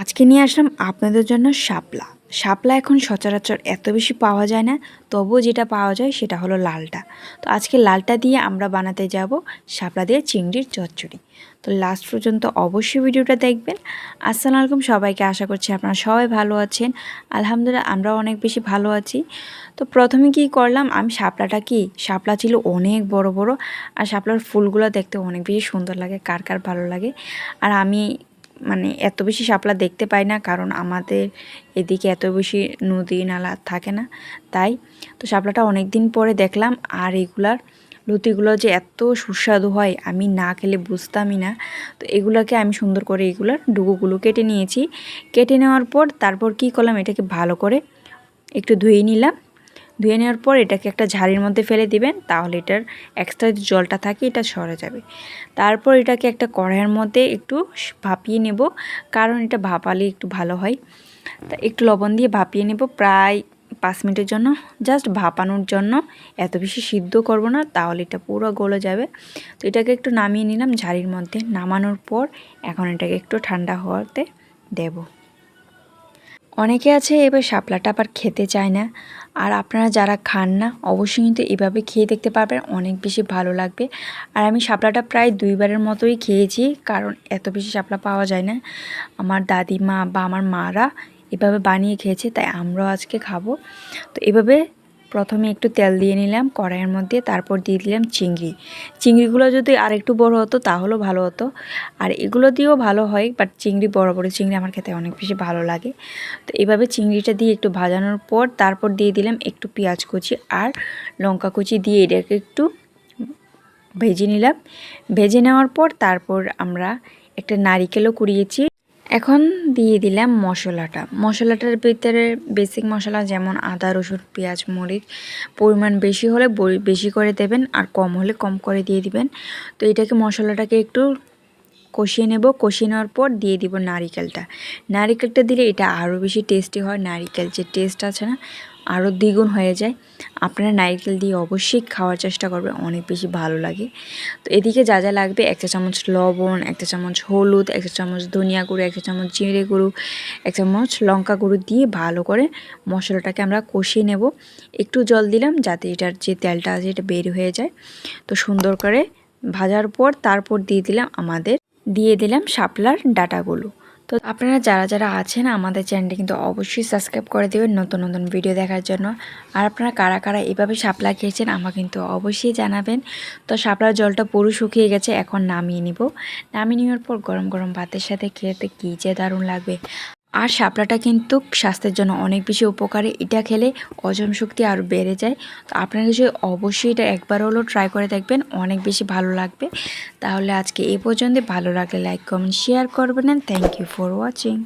আজকে নিয়ে আসলাম আপনাদের জন্য শাপলা। শাপলা এখন সচরাচর এত বেশি পাওয়া যায় না, তবুও যেটা পাওয়া যায় সেটা হলো লালটা। তো আজকে লালটা দিয়ে আমরা বানাতে যাব শাপলা দিয়ে চিংড়ির চচ্চড়ি। তো লাস্ট পর্যন্ত অবশ্যই ভিডিওটা দেখবেন। আসসালামু আলাইকুম সবাইকে, আশা করছি আপনারা সবাই ভালো আছেন। আলহামদুলিল্লাহ, আমরাও অনেক বেশি ভালো আছি। তো প্রথমে কি করলাম, আমি শাপলাটা কি, শাপলা ছিল অনেক বড় বড়, আর শাপলার ফুলগুলো দেখতে অনেক বেশি সুন্দর লাগে, কার কার ভালো লাগে। আর আমি মানে এত বেশি শাপলা দেখতে পাই না, কারণ আমাদের এদিকে এত বেশি নদী নালা থাকে না। তাই তো শাপলাটা অনেক দিন পরে দেখলাম, আর এগুলার লুতিগুলো যে এত সুস্বাদু হয়, আমি না খেলে বুঝতামই না। তো এগুলোকে আমি সুন্দর করে এগুলার ডুগুগুলো কেটে নিয়েছি। কেটে নেওয়ার পর তারপর কি করলাম, এটাকে ভালো করে একটু ধুয়ে নিলাম। ধুয়ে নেওয়ার পর এটাকে একটা ঝাড়ির মধ্যে ফেলে দিবেন, তাহলে এটার এক্সট্রা জলটা থাকে এটা সরে যাবে। তারপর এটাকে একটা কড়াইয়ের মধ্যে একটু ভাপিয়ে নেব, কারণ এটা ভাপালে একটু ভালো হয়। তা একটু লবণ দিয়ে ভাপিয়ে নেব প্রায় পাঁচ মিনিটের জন্য। জাস্ট ভাপানোর জন্য এত বেশি সিদ্ধ করব না, তাহলে এটা পুরো গলে যাবে। তো এটাকে একটু নামিয়ে নিলাম ঝাড়ির মধ্যে। নামানোর পর এখন এটাকে একটু ঠান্ডা হওয়াতে দেবো। অনেকে আছে এবার শাপলাটা আবার খেতে চায় না। আর আপনারা যারা খান না, অবশ্যই কিন্তু এভাবে খেয়ে দেখতে পারবেন, অনেক বেশি ভালো লাগবে। আর আমি শাপলাটা প্রায় দুইবারের মতোই খেয়েছি, কারণ এত বেশি শাপলা পাওয়া যায় না। আমার দাদিমা বা আমার মারা এভাবে বানিয়ে খেয়েছে, তাই আমরাও আজকে খাব। তো এভাবে প্রথমে একটু তেল দিয়ে নিলাম, কড়াইয়ের মধ্যে, তারপর দিয়ে দিলাম চিংড়ি। চিংড়িগুলো যদি আর একটু বড় হতো, তাহলেও ভালো হতো। আর এগুলো দিয়েও ভালো হয় বাট চিংড়ি, বড় বড় চিংড়ি আমার খেতে অনেক বেশি ভালো লাগে। তো এভাবে চিংড়িটা দিয়ে একটু ভাজানোর পর, তারপর দিয়ে দিলাম একটু পেঁয়াজ কুচি আর লঙ্কা কুচি দিয়ে এটাকে একটু ভেজে নিলাম। ভেজে নেওয়ার পর, তারপর আমরা একটা নারিকেলও কুড়িয়েছি। এখন দিয়ে দিলাম মশলাটা। মশলাটার ভিতরে বেসিক মশলা যেমন আদা, রসুন, পেঁয়াজ, মরিচ, পরিমাণ বেশি হলে বেশি করে দেবেন আর কম হলে কম করে দিয়ে দিবেন। তো এটাকে মশলাটাকে একটু কষিয়ে নেব। কষিয়ে নেওয়ার পর দিয়ে দিব নারিকেলটা। নারিকেলটা দিলে এটা আরও বেশি টেস্টি হয়। নারিকেল যে টেস্ট আছে না আরও দ্বিগুণ হয়ে যায়। আপনারা নারকেল দিয়ে অবশ্যই খাওয়ার চেষ্টা করবেন, অনেক বেশি ভালো লাগে। তো এদিকে যা যা লাগবে, একটা চামচ লবণ, একটা চামচ হলুদ, একটা চামচ ধনিয়া গুঁড়ো, একটা চামচ জিরে গুঁড়ো এক চামচ লঙ্কা গুঁড়ো দিয়ে ভালো করে মশলাটাকে আমরা কষিয়ে নেব। একটু জল দিলাম যাতে এটার যে তেলটা আছে এটা বের হয়ে যায়। তো সুন্দর করে ভাজার পর তারপর দিয়ে দিলাম আমাদের, দিয়ে দিলাম শাপলার ডাটাগুলো। তো আপনারা যারা যারা আছেন আমাদের চ্যানেলটি কিন্তু অবশ্যই সাবস্ক্রাইব করে দেবেন নতুন নতুন ভিডিও দেখার জন্য। আর আপনারা কারা কারা এভাবে শাপলা খেয়েছেন আমাকে কিন্তু অবশ্যই জানাবেন। তো সাপলার জলটা পুরো শুকিয়ে গেছে, এখন নামিয়ে নিব। নামিয়ে নেওয়ার পর গরম গরম ভাতের সাথে খেতে কী যে দারুণ লাগবে। আর শাপলাটা কিন্তু স্বাস্থ্যের জন্য অনেক বেশি উপকারী। এটা খেলে হজম শক্তি আরও বেড়ে যায়। তো আপনারা যদি অবশ্যই এটা একবার হলেও ট্রাই করে দেখবেন, অনেক বেশি ভালো লাগবে। তাহলে আজকে এ পর্যন্ত ভালো লাগলে লাইক কমেন্ট শেয়ার করবেন। Thank you for watching